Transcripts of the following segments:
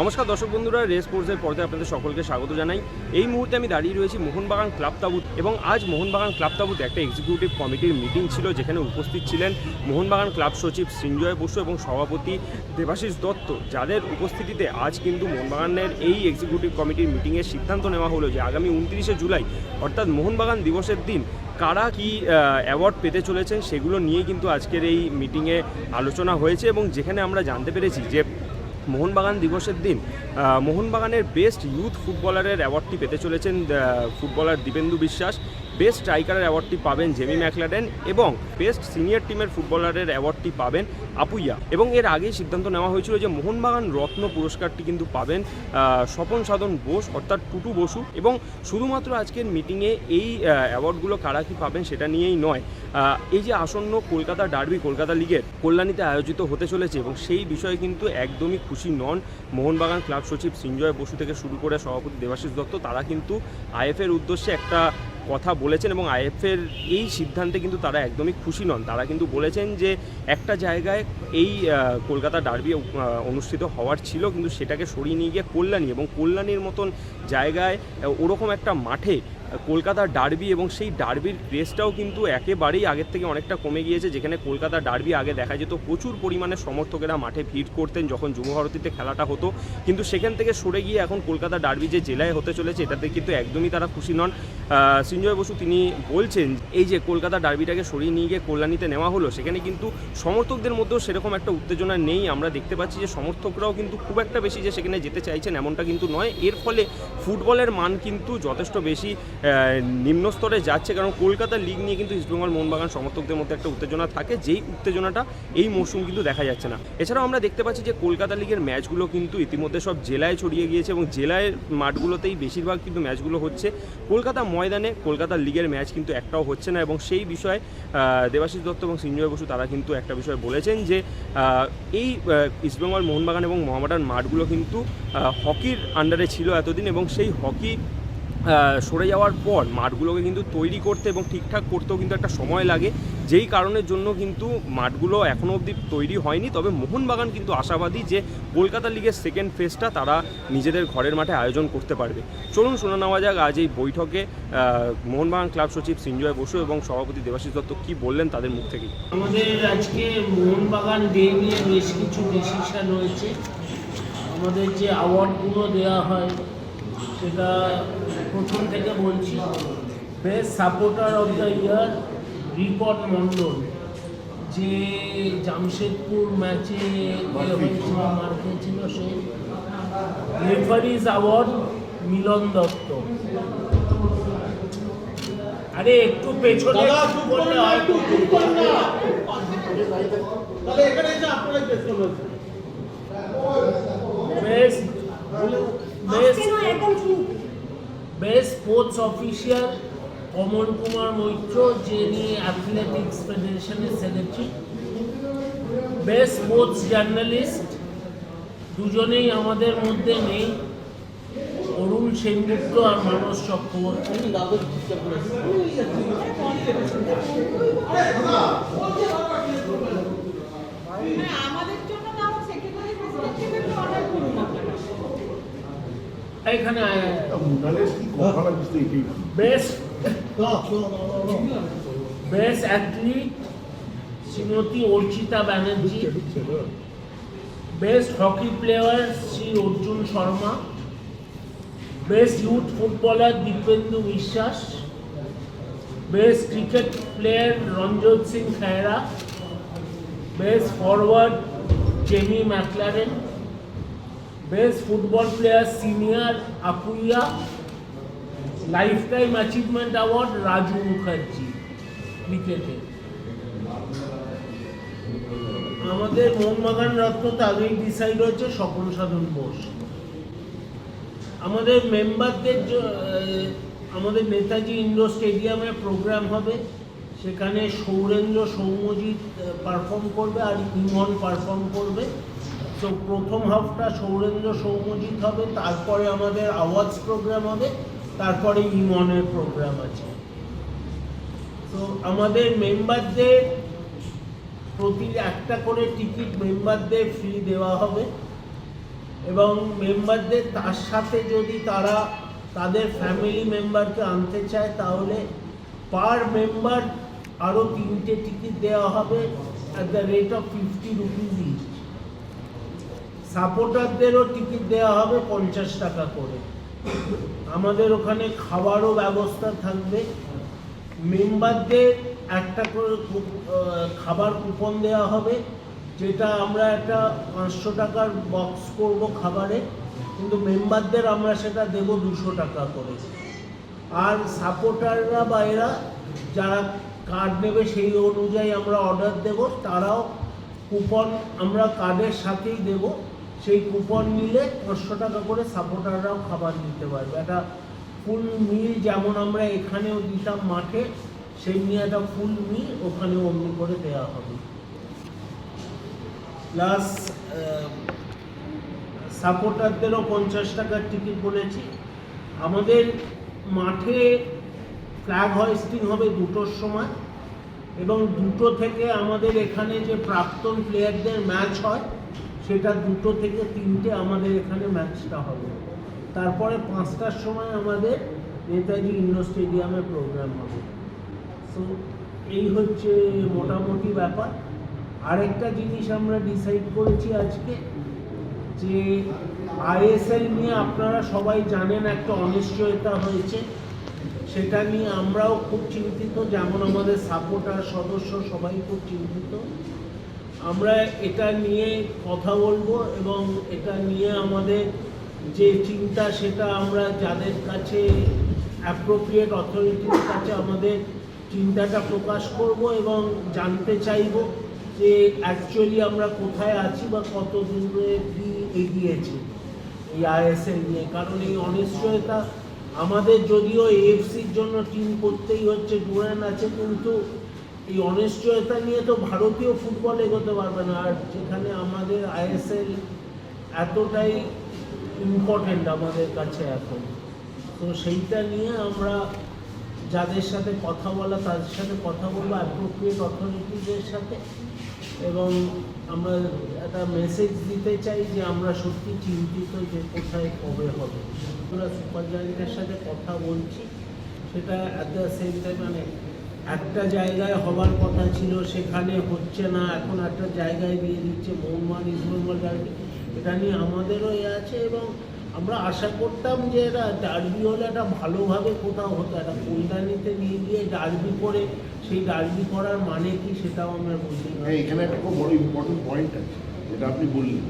নমস্কার দর্শক বন্ধুরা, রেস স্পোর্টসের পর্দায় আপনাদের সকলকে স্বাগত জানাই। এই মুহূর্তে আমি দাঁড়িয়ে রয়েছি মোহনবাগান ক্লাব তাবুত এবং আজ মোহনবাগান ক্লাব তাবুত একটা এক্সিকিউটিভ কমিটির মিটিং ছিল, যেখানে উপস্থিত ছিলেন মোহনবাগান ক্লাব সচিব সৃঞ্জয় বসু এবং সভাপতি দেবাশিস দত্ত, যাদের উপস্থিতিতে আজ কিন্তু মোহনবাগানের এই এক্সিকিউটিভ কমিটির মিটিংয়ের সিদ্ধান্ত নেওয়া হলো যে আগামী উনত্রিশে জুলাই, অর্থাৎ মোহনবাগান দিবসের দিন, কারা কি অ্যাওয়ার্ড পেতে চলেছেন সেগুলো নিয়ে কিন্তু আজকের এই মিটিংয়ে আলোচনা হয়েছে এবং যেখানে আমরা জানতে পেরেছি যে মোহনবাগান দিবসের দিন মোহনবাগানের বেস্ট ইউথ ফুটবলারের অ্যাওয়ার্ডটি পেতে চলেছেন ফুটবলার দীপেন্দু বিশ্বাস। বেস্ট স্ট্রাইকারের অ্যাওয়ার্ডটি পাবেন জেমি ম্যাকলাডেন এবং বেস্ট সিনিয়র টিমের ফুটবলারের অ্যাওয়ার্ডটি পাবেন আপুইয়া। এবং এর আগেই সিদ্ধান্ত নেওয়া হয়েছিল যে মোহনবাগান রত্ন পুরস্কারটি কিন্তু পাবেন স্বপন সাধন বোস অর্থাৎ টুটু বসু। এবং শুধুমাত্র আজকের মিটিংয়ে এই অ্যাওয়ার্ডগুলো কারা কি পাবেন সেটা নিয়েই নয় এই যে আসন্ন কলকাতা ডার্বি, কলকাতা লিগের কল্যাণীতে আয়োজিত হতে চলেছে এবং সেই বিষয়ে কিন্তু একদমই খুশি নন মোহনবাগান ক্লাব সচিব সৃঞ্জয় বসু থেকে শুরু করে সভাপতি দেবাশিস দত্ত। তারা কিন্তু আইএফের উদ্দেশ্যে একটা কথা বলেছেন এবং আইএফের এই সিদ্ধান্তে কিন্তু তারা একদমই খুশি নন। তারা কিন্তু বলেছেন যে একটা জায়গায় এই কলকাতা ডার্বি অনুষ্ঠিত হওয়ার ছিল কিন্তু সেটাকে সরিয়ে নিয়ে গিয়ে কল্যাণী এবং কল্যাণীর মতন জায়গায় ওরকম একটা মাঠে কলকাতার ডার্বি এবং সেই ডার্বির ক্রেজটাও কিন্তু একেবারেই আগের থেকে অনেকটা কমে গিয়েছে। যেখানে কলকাতা ডার্বি আগে দেখা যেত, প্রচুর পরিমাণে সমর্থকেরা মাঠে ভিড় করতেন যখন যুবভারতীতে খেলাটা হতো। কিন্তু সেখান থেকে সরে গিয়ে এখন কলকাতা ডার্বি যে জেলায় হতে চলেছে, এটাতে কিন্তু একদমই তারা খুশি নন। সৃঞ্জয় বসু তিনি বলছেন, এই যে কলকাতা ডার্বিটাকে সরিয়ে নিয়ে গিয়ে কল্যাণীতে নেওয়া হলো, সেখানে কিন্তু সমর্থকদের মধ্যেও সেরকম একটা উত্তেজনা নেই। আমরা দেখতে পাচ্ছি যে সমর্থকরাও কিন্তু খুব একটা বেশি যে সেখানে যেতে চাইছেন এমনটা কিন্তু নয়। এর ফলে ফুটবলের মান কিন্তু যথেষ্ট বেশি নিম্ন স্তরে যাচ্ছে কারণ কলকাতা লিগ নিয়ে কিন্তু ইস্টবেঙ্গল মোহনবাগান সমর্থকদের মধ্যে একটা উত্তেজনা থাকে যেই উত্তেজনাটা এই মরশুম কিন্তু দেখা যাচ্ছে না। এছাড়াও আমরা দেখতে পাচ্ছি যে কলকাতা লিগের ম্যাচগুলো কিন্তু ইতিমধ্যে সব জেলায় ছড়িয়ে গিয়েছে এবং জেলায় মাঠগুলোতেই বেশিরভাগ কিন্তু ম্যাচগুলো হচ্ছে কলকাতা ময়দানে। কলকাতা লিগের ম্যাচ কিন্তু একটাও হচ্ছে না এবং সেই বিষয়ে আহ, দেবাশিস দত্ত এবং সঞ্জয় বসু তারা কিন্তু একটা বিষয় বলেছেন যে এই ইস্টবেঙ্গল মোহনবাগান এবং মোহামেডান মাঠগুলো কিন্তু হকির আন্ডারে ছিল এতদিন এবং সেই হকি সরে যাওয়ার পর মাঠগুলোকে কিন্তু তৈরি করতে এবং ঠিকঠাক করতেও কিন্তু একটা সময় লাগে। যেই কারণের জন্য কিন্তু মাঠগুলো এখনও অবধি তৈরি হয়নি। তবে মোহনবাগান কিন্তু আশাবাদী যে কলকাতা লিগের সেকেন্ড ফেজটা তারা নিজেদের ঘরের মাঠে আয়োজন করতে পারবে। চলুন শোনা নেওয়া যাক, আজ এই বৈঠকে মোহনবাগান ক্লাব সচিব সঞ্জয় বসু এবং সভাপতি দেবাশিস দত্ত কী বললেন তাদের মুখ থেকেই। আমাদের আজকে মোহনবাগান ডে নিয়ে বেশ কিছু ডিসিশন হয়েছে আমাদের যে অ্যাওয়ার্ডগুলো দেওয়া হয়, সেটা প্রথম থেকে বলছি best supporter of the year Ripon Mondal যে জামশেদপুর ম্যাচে মার খেয়েছিল সে রেফারিজ অ্যাওয়ার্ড মিলন দত্ত। আরে একটু পেছনে একটু বললে হয় তাহলে এখানে এসে আপনারাই বেশ করেছেন বেস্ট বেস্ট আজকে নয় একদম চুপ best sports official Amal Kumar Maitra যিনি অ্যাথলেটিক্স ফেডারেশনের সেক্রেটারি বেস্ট স্পোর্টস জার্নালিস্ট দুজনেই আমাদের মধ্যে নেই, অরুণ সেনগুপ্ত আর মানস চক্রবর্তী। আমাদের জন্য না আমার সেক্রেটারি প্রেসিডেন্ট থেকে একটু অর্ডার করুন আপনারা এখানে কথা best athlete Shrimati Archita Banerjee. Best hockey player Shri Arjun Sharma. Best youth footballer Dipendu Biswas. Best cricket player Ranjit Singh Khera best forward Jamie McLaren. Best football player senior Apuia life time achievement award Raju Mukherjee ক্রিকেটে আমাদের মোহনবাগান রত্ন আগেই decide হয়েছে স্বপন সাধন বোস। আমাদের মেম্বারদের আমাদের Netaji indoor স্টেডিয়ামে programme হবে। সেখানে সৌরেন্দ্র সৌম্যজিৎ পারফর্ম করবে আর ইমন পারফর্ম করবে। তো প্রথম হাফটা সৌরেন্দ্র সৌম্যজিৎ হবে, তারপরে আমাদের আওয়াজ প্রোগ্রাম হবে, তারপরে ইমনের প্রোগ্রাম আছে। তো আমাদের মেম্বারদের প্রতি একটা করে টিকিট মেম্বারদের ফ্রি দেওয়া হবে এবং মেম্বারদের তার সাথে যদি তারা তাদের ফ্যামিলি মেম্বারকে আনতে চায়, তাহলে পার মেম্বার আরও তিনটে টিকিট দেওয়া হবে at the rate of fifty rupees সাপোর্টারদেরও ticket দেওয়া হবে পঞ্চাশ টাকা করে। আমাদের ওখানে খাবারও ব্যবস্থা থাকবে। মেম্বারদের একটা করে খাবার কুপন দেওয়া হবে, যেটা আমরা একটা পাঁচশো টাকার বক্স করব খাবারে, কিন্তু মেম্বারদের আমরা সেটা দেব দুশো টাকা করে। আর সাপোর্টাররা বা এরা যারা কার্ড নেবে সেই অনুযায়ী আমরা অর্ডার দেব, তারাও কুপন আমরা কার্ডের সাথেই দেব। সেই কুপন নিলে পাঁচশো টাকা করে সাপোর্টাররাও খাবার নিতে পারবে। একটা ফুল মিল যেমন আমরা এখানেও দিতাম মাঠে, সেই নিয়ে একটা ফুল মিল ওখানেও অমনি করে দেওয়া হবে। প্লাস সাপোর্টারদেরও পঞ্চাশ টাকার টিকিট বলেছি। আমাদের মাঠে ফ্ল্যাগ হোয়েস্টিং হবে দুটোর সময় এবং দুটো থেকে আমাদের এখানে যে প্রাক্তন প্লেয়ারদের ম্যাচ হয় সেটা দুটো থেকে তিনটে আমাদের এখানে ম্যাচটা হবে। তারপরে পাঁচটার সময় আমাদের নেতাজি ইন্ডোর স্টেডিয়ামে প্রোগ্রাম হবে। সো এই হচ্ছে মোটামুটি ব্যাপার। আরেকটা জিনিস আমরা ডিসাইড করেছি আজকে, যে আইএসএল নিয়ে আপনারা সবাই জানেন একটা অনিশ্চয়তা হয়েছে। সেটা নিয়ে আমরাও খুব চিন্তিত, যেমন আমাদের সাপোর্টার সদস্য সবাই খুব চিন্তিত। আমরা এটা নিয়ে কথা বলব এবং এটা নিয়ে আমাদের যে চিন্তা, সেটা আমরা যাদের কাছে অ্যাপ্রোপ্রিয়েট অথরিটির কাছে আমাদের চিন্তাটা প্রকাশ করব এবং জানতে চাইব যে অ্যাকচুয়ালি আমরা কোথায় আছি বা কত দূরে কি এগিয়েছে এই আইএসএল নিয়ে। কারণ এই অনিশ্চয়তা আমাদের যদিও এএফসির জন্য টিম করতেই হচ্ছে ডুরান আছে কিন্তু এই অনিশ্চয়তা নিয়ে তো ভারতীয় ফুটবল এগোতে পারবে না, আর যেখানে আমাদের আইএসএল এতটাই ইম্পর্টেন্ট আমাদের কাছে এখন। তো সেইটা নিয়ে আমরা যাদের সাথে কথা বলা, তাদের সাথে কথা বলব অ্যাপ্রোপ্রিয়েট অথরিটিদের সাথে। এবং আমরা একটা মেসেজ দিতে চাই যে আমরা সত্যি চিন্তিত যে কোথায় কবে হবে। আমরা সুপার জায়েন্টের সাথে কথা বলছি, সেটা অ্যাট দ্য সেম টাইম মানে একটা জায়গায় হবার কথা ছিল, সেখানে হচ্ছে না। এখন একটা জায়গায় দিয়ে দিচ্ছে ইস্টবেঙ্গল ডার্বি এটা নিয়ে আমাদেরও এ আছে এবং আমরা আশা করতাম যে এটা ডার্বি হলে একটা ভালোভাবে কোথাও হতো। একটা কল্যাণীতে নিয়ে গিয়ে ডার্বি করে, সেই ডার্বি করার মানে কি সেটাও আমরা বুঝি হ্যাঁ এখানে একটা খুব বড় ইম্পর্টেন্ট পয়েন্ট আছে, যেটা আপনি বললেন।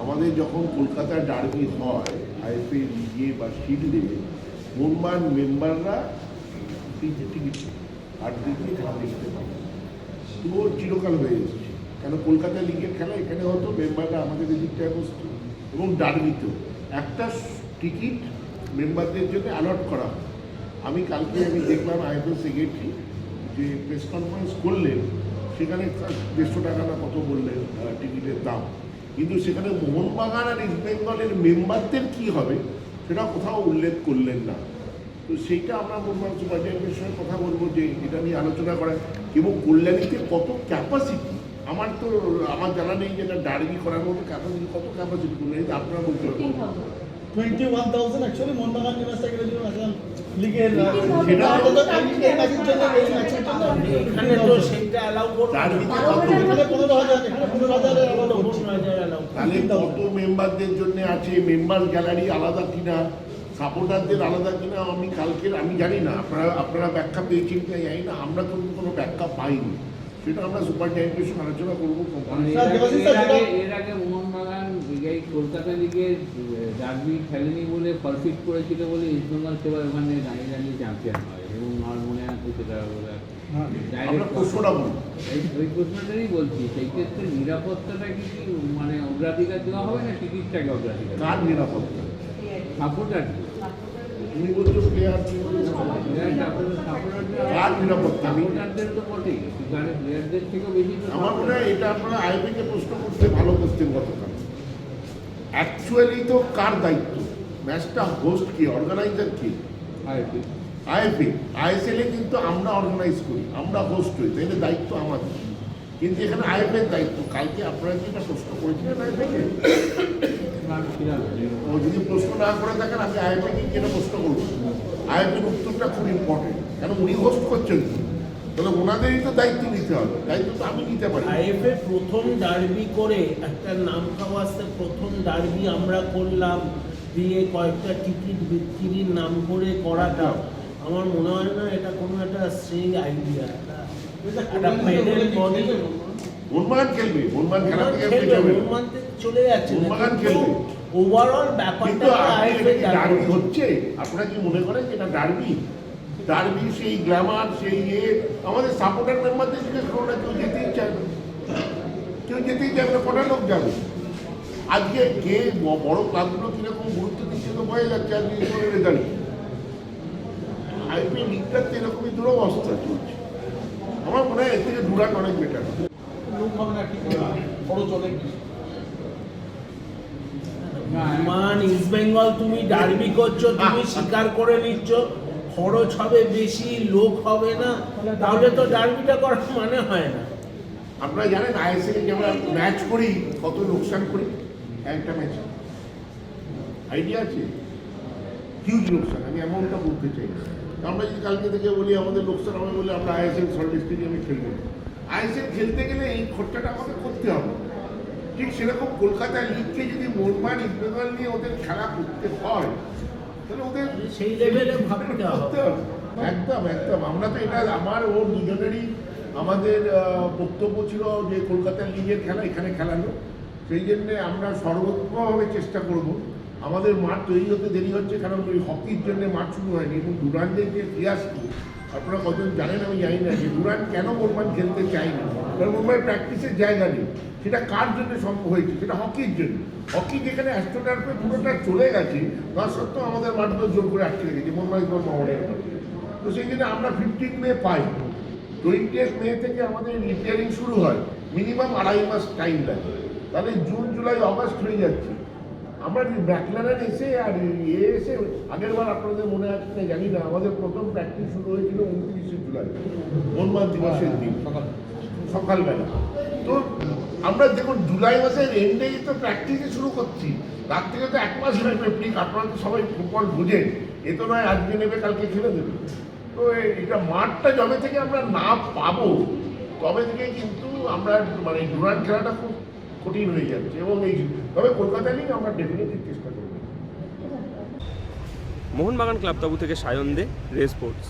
আমাদের যখন কলকাতার ডার্বি হয় আইএফএ লিগে বা শিল্ডে মোহনবাগান মেম্বাররা টিকিট আর দিকে খেলা দেখতে পাবে। তো চিরকাল হয়ে এসেছে কেন? কলকাতা লিগের খেলা এখানে হতো মেম্বাররা আমাদের এদিকটায় বসতো এবং ডার্বিতেও একটা টিকিট মেম্বারদের জন্য অ্যালট করা হয় আমি কালকে আমি দেখলাম আইএফএল সেক্রেটারি যে প্রেস কনফারেন্স করলেন, সেখানে দেড়শো টাকা না কত বললেন টিকিটের দাম। কিন্তু সেখানে মোহনবাগান আর ইস্ট বেঙ্গলের মেম্বারদের কী হবে, সেটা কোথাও উল্লেখ করলেন না। তো সেইটা আমরা মোহনবাগান সুপারিনটেন্ডেন্টের সঙ্গে কথা বলব যে এটা নিয়ে আলোচনা করা এবং কল্যাণীতে কত ক্যাপাসিটি আমার তো আমার জানা নেই যে এটা ডার্বি করার মতো ক্যাপাসিটি কত ক্যাপাসিটি কল্যাণীতে আপনারা বলতে পারবেন twenty one thousand actually Mohun Bagan লিগের। তাহলে কত মেম্বারদের জন্য আছে? মেম্বার গ্যালারি আলাদা কিনা? সাপোর্টারদের আলাদা কিনা আমি কালকের আমি জানি না। আপনারা আপনারা ব্যাখ্যা পেয়েছেন কিনা জানি না। আমরা তো কোনো ব্যাখ্যা পাইনি। সেটা আমরা সুপার টাইমের সঙ্গে আলোচনা করব। কোম্পানি স্যার, দেবাশিস স্যার, এর আগে মোহনবাগান কলকাতা লিগের ডার্বি খেলেনি বলে ফরফিট করেছিল বলে ইস্টবেঙ্গল সেবার ওখানে দাঁড়িয়ে দাঁড়িয়ে চ্যাম্পিয়ন হয়। এবং আমার মনে আছে সেটা হ্যাঁ। আমরা direct প্রশ্নটা বলি এই ওই প্রশ্নটাই বলছি। সেই ক্ষেত্রে নিরাপত্তাটা কি কি মানে অগ্রাধিকার দেওয়া হবে না টিকিটটাকে অগ্রাধিকার কার নিরাপত্তা? সাপোর্টার তুমি প্লেয়ার কার নিরাপত্তা আমার মনে হয় এটা আপনারা আইপিকে প্রশ্ন করতে ভালো করতেন গতকাল। অ্যাকচুয়ালি তো কার দায়িত্ব? ম্যাচটা হোস্ট কে অর্গানাইজার কে? আইপি আইএফএ আইএসএলে কিন্তু আমরা অর্গানাইজ করি আমরা হোস্ট হই তাহলে দায়িত্ব আমাদের। কিন্তু এখানে আইএফএর দায়িত্ব কালকে আপনারা কি এটা প্রশ্ন করেছিলেন না ও যদি প্রশ্ন না করে থাকেন আমি আইএফএ কেন প্রশ্ন করব। আইএফএর উত্তরটা খুব ইম্পর্টেন্ট কেন? উনি হোস্ট করছেন তাহলে ওনাদেরই তো দায়িত্ব নিতে হবে। দায়িত্ব তো আমি নিতে পারি। আইএফএ প্রথম ডার্বি করে একটা নাম খাওয়াতে প্রথম ডার্বি আমরা করলাম দিয়ে কয়েকটা টিকিট বিক্রির নাম করে করাটা। আমার মনে হয় না এটা কোনো একটা সেই আইডিয়া একটা বডি মোহনবাগান খেলবে? মোহনবাগান খেলা থেকে। চলে যাচ্ছে ওভারঅল ব্যাপারটা ডার্বি হচ্ছে? আপনারা কি মনে করেন যে এটা ডার্বি ডার্বি সেই গ্ল্যামার সেই ইয়ে আমাদের সাপোর্টার মেম্বারদের জিজ্ঞেস করো না কেউ যেতেই চায় না। কেউ যেতেই চায় না কটা লোক যাবে? আজকে কে বড় ক্লাবগুলো কীরকম গুরুত্ব দিচ্ছে তো বোঝা যাচ্ছে আজকে রেজাল্ট। আইপিএল লিগটাতে এরকমই দুরবস্থা চলছে। আমার মনে হয় এর থেকে ডুরান অনেক বেটার লোক হবে না খরচ অনেক বেশি মান ইস্ট বেঙ্গল তুমি ডার্বি করছ, তুমি স্বীকার করে নিচ্ছ। খরচ হবে বেশি, লোক হবে না। তাহলে তো ডার্বিটা করার মানে হয় না। আপনারা জানেন আইএসএল যে আমরা ম্যাচ করি, কত লোকসান করি, একটা ম্যাচে আইডিয়া আছে? হিউজ লোকসান, আমি এমনটা বলতে চাই। আমরা যদি কালকে থেকে বলি, আমাদের লোকসান হবে বলে আমরা আইএসএল সল্ট স্টেডিয়ামে খেলব। আইএসএল খেলতে গেলে এই খরচাটা আমাদের করতে হবে। ঠিক সেরকম কলকাতা লিগকে যদি মোহনবাগান ইস্টবেঙ্গল নিয়ে ওদের খেলা করতে হয় তাহলে ওদের সেই লেভেলে ভাবতে হবে। একদম একদম। আমরা তো এটা আমার ওর দুজনেরই আমাদের বক্তব্য ছিল যে কলকাতা লিগের খেলা এখানে খেলানো। সেই জন্যে আমরা সর্বোত্তমভাবে চেষ্টা করব। আমাদের মাঠ তৈরি হতে দেরি হচ্ছে কারণ ওই হকির জন্য মাঠ শুরু হয়নি এবং ডুরান্ডের যে ফিয়াসটি আপনারা কজন জানেন আমি জানি না, যে ডুরান্ড কেন মোরমান খেলতে চায়নি? কারণ মোরমান প্র্যাকটিসের জায়গা নেই? সেটা কার জন্য সম্ভব হয়েছে? সেটা হকির জন্য। হকি যেখানে অ্যাস্ট্রোটার্পে পুরোটা চলে গেছে তা সত্ত্বেও আমাদের মাঠগুলো জোর করে আটকে রেখেছে মোরমান ইসলাম মহলের। তো সেই জন্য আমরা ফিফটিন মে পাই। টোয়েন্টি মে থেকে আমাদের রিপেয়ারিং শুরু হয়। মিনিমাম আড়াই মাস টাইম লাগে। তাহলে জুন জুলাই আগস্ট হয়ে যাচ্ছে। আমরা ব্যাকলারেন এসে আর ইয়ে এসে আগের বার আপনাদের মনে আছে, না জানি না, আমাদের প্রথম প্র্যাকটিস শুরু হয়েছিল উনত্রিশে জুলাই হনুমান দিবসের দিন সকালবেলা। তো আমরা দেখুন, জুলাই মাসের এন্ডেই তো প্র্যাকটিসে শুরু করছি। তার থেকে তো এক মাস লাগবে প্লিক আপনারা তো সবাই ফুটবল বুঝেন। এ তো নয়, আজকে নেবে, কালকে খেলে দেবে। তো এটা মাঠটা যবে থেকে আমরা না পাবো, তবে থেকে কিন্তু আমরা মানে ডুরান খেলাটা খুব কঠিন হয়ে যাচ্ছে এবং এই তবে কলকাতা লিগ আমরা ডেফিনেটলি চেষ্টা করব। মোহনবাগান ক্লাব তাবু থেকে সায়ন দে রে স্পোর্টস।